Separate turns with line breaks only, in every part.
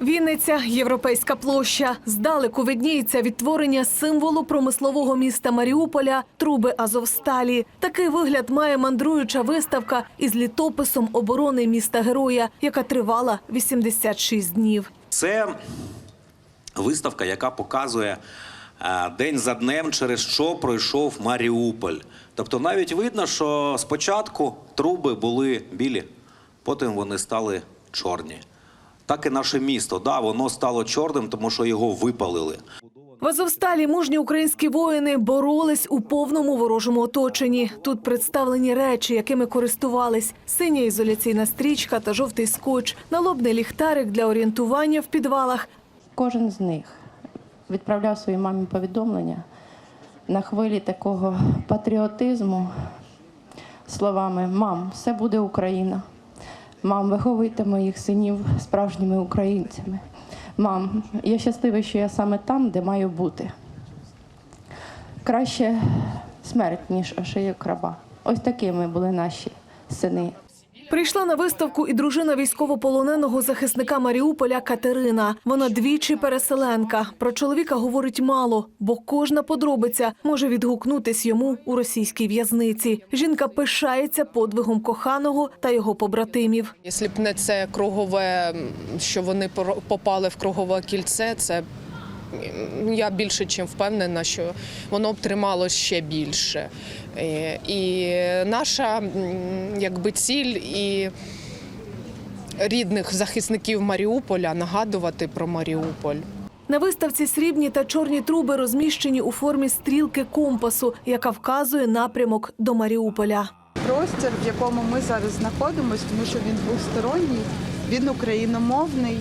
Вінниця європейська площа. Здалеку видніється відтворення символу промислового міста Маріуполя труби Азовсталі. Такий вигляд має мандруюча виставка із літописом оборони міста героя, яка тривала 86 днів.
Це виставка, яка показує е, день за днем, через що пройшов Маріуполь. Тобто навіть видно, що спочатку труби були білі, потім вони стали чорні. Так і наше місто, да, воно стало чорним, тому що його випалили.
В Азовсталі мужні українські воїни боролись у повному ворожому оточенні. Тут представлені речі, якими користувались: синя ізоляційна стрічка та жовтий скотч, налобний ліхтарик для орієнтування в підвалах,
Кожен з них відправляв своїй мамі повідомлення на хвилі такого патріотизму словами Мам, все буде Україна. Мам, виховуйте моїх синів справжніми українцями. Мам, я щаслива, що я саме там, де маю бути. Краще смерть, ніж ошиєк раба. Ось такими були наші сини.
Прийшла на виставку і дружина військовополоненого захисника Маріуполя Катерина. Вона двічі переселенка. Про чоловіка говорить мало, бо кожна подробиця може відгукнутись йому у російській в'язниці. Жінка пишається подвигом коханого та його побратимів.
Якщо б не це кругове, що вони попали в кругове кільце, це я більше чим впевнена, що воно б тримало ще більше. Е, І наша якби ціль і рідних захисників Маріуполя нагадувати про Маріуполь.
На виставці срібні та чорні труби розміщені у формі стрілки компасу, яка вказує напрямок до Маріуполя.
простір, в якому ми зараз знаходимося, тому що він двосторонній, він україномовний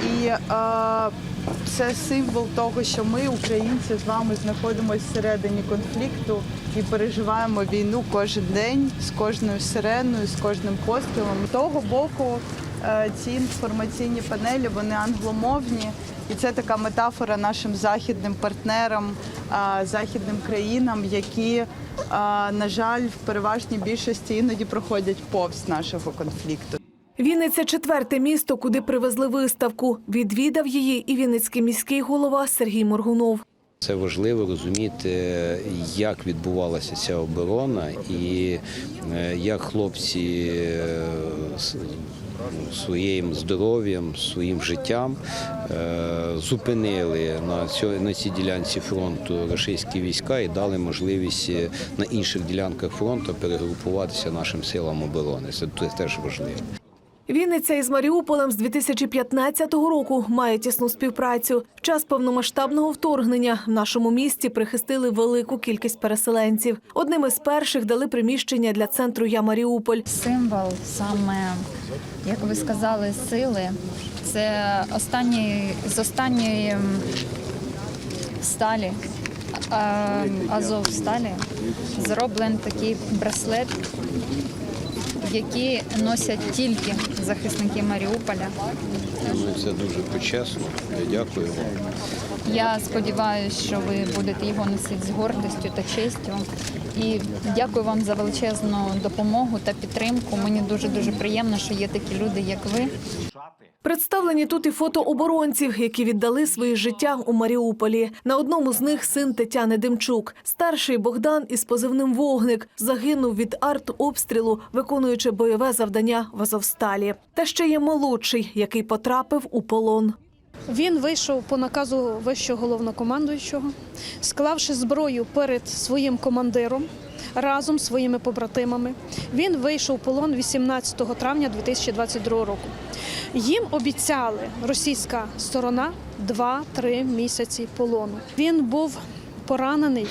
і е, це символ того, що ми, українці, з вами знаходимося всередині конфлікту і переживаємо війну кожен день з кожною сиреною, з кожним пострілом. З того боку е, ці інформаційні панелі вони англомовні. І це така метафора нашим західним партнерам, а, західним країнам, які, на жаль, в переважній більшості іноді проходять повз нашого конфлікту.
Вінниця четверте місто, куди привезли виставку. Відвідав її і Вінницький міський голова Сергій Моргунов.
Це важливо розуміти, як відбувалася ця оборона, і е, як хлопці е, ну, своїм здоров'ям, своїм життям е, зупинили на цьо- на цій ділянці фронту російські війська і дали можливість на інших ділянках фронту перегрупуватися нашим силам оборони. Це те- теж важливо.
Вінниця із Маріуполем з 2015 року має тісну співпрацю. В час повномасштабного вторгнення в нашому місті прихистили велику кількість переселенців. Одним із перших дали приміщення для центру Я Маріуполь.
символ саме, як ви сказали, сили. Це останній з останньої сталі, Азов сталі, зроблений такий браслет, який носять тільки захисники Маріуполя.
Ми Це дуже почесно. Я дякую вам.
Я сподіваюся, що ви будете його носити з гордістю та честю. І дякую вам за величезну допомогу та підтримку. Мені дуже дуже приємно, що є такі люди, як ви.
Представлені тут і фото оборонців, які віддали свої життя у Маріуполі. На одному з них син Тетяни Демчук. Старший Богдан із позивним вогник загинув від артобстрілу, виконуючи бойове завдання в Азовсталі. Та ще є молодший, який потрапив у полон.
Він вийшов по наказу вищого головнокомандуючого, склавши зброю перед своїм командиром разом з своїми побратимами. Він вийшов в полон 18 травня 2022 року. Їм обіцяли російська сторона 2-3 місяці полону. Він був поранений.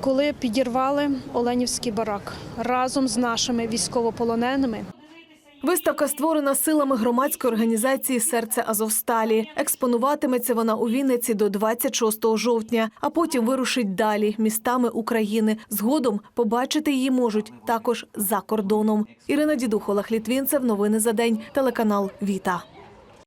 Коли підірвали Оленівський барак разом з нашими військовополоненими,
Виставка створена силами громадської організації Серце Азовсталі. Експонуватиметься вона у Вінниці до 26 жовтня, а потім вирушить далі містами України. Згодом побачити її можуть також за кордоном. Ірина Дідух, Олег. Новини за день. Телеканал Віта.